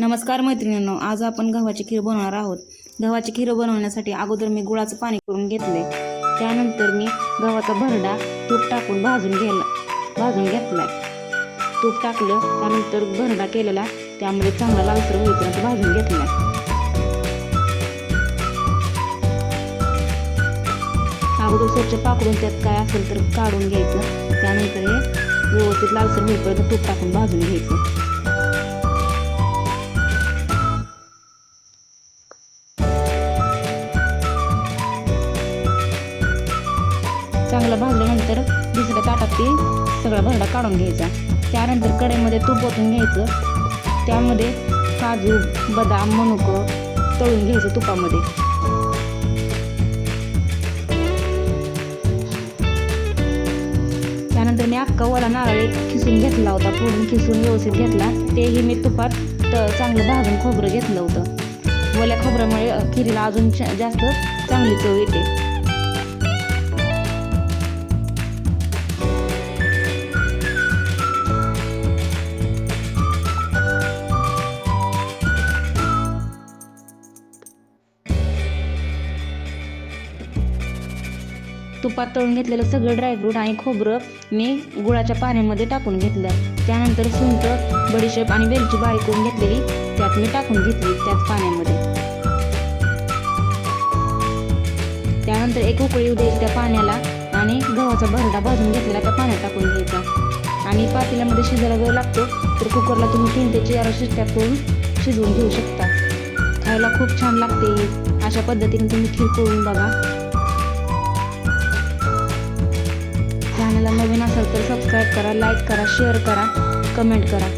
नमस्कार मैत्रिणींनो आज आपण गव्हाची खीर बनवणार आहोत. गव्हाची खीर बनवण्यासाठी अगोदर मी गुळाचं पाणी करून घेतले त्यानंतर मी गव्हाचा भरडा तूप टाकून भाजून घ्यायला भाजून घेतलाय. तूप टाकलं त्यानंतर भरडा केलेला त्यामध्ये चांगला लालसर होईपर्यंत भाजून घेतलाय. अगोदर स्वच्छ पाकडून त्यात काय असेल तर काढून घ्यायचं. त्यानंतर हे व्यवस्थित लालसर होईपर्यंत तूप टाकून भाजून घ्यायचं. चांगलं भाजल्यानंतर दुसऱ्या ताटात ते सगळा भरडा काढून घ्यायचा. त्यानंतर कढईमध्ये तूप ओतून घ्यायचं. त्यामध्ये काजू बदाम मनुकं तळून घ्यायचं तुपामध्ये. त्यानंतर मी अख्खा ओला नारळ एक खिसून घेतला होता. फोडून खिसून व्यवस्थित घेतला. तेही मी तुपात त चांगलं भाजून खोबरं घेतलं होतं. ओल्या खोबऱ्यामुळे खिरीला अजून जास्त चांगली चव येते. तुपात तळून घेतलेलं सगळं ड्रायफ्रूट आणि खोबरं मी गुळाच्या पाण्यामध्ये टाकून घेतलं त्यानंतर सुंठ बडीशेप आणि वेलची बारीक करून घेतलेली त्यात मी टाकून घेतली त्याच पाण्यामध्ये. त्यानंतर एक उकळी येऊ द्यायची त्या पाण्याला आणि गव्हाचा भरडा भाजून घेतलेला त्या पाण्यात टाकून घ्यायचा. आणि पातेल्यामध्ये शिजायला वेळ लागतो तर कुकरला तुम्ही तीन ते चार शिट्ट्या करून शिजवून घेऊ शकता. खायला खूप छान लागते अशा पद्धतीने तुम्ही खीर करून बघा. चॅनलला नवीन असाल तर सबस्क्राईब करा लाईक करा शेअर करा कमेंट करा.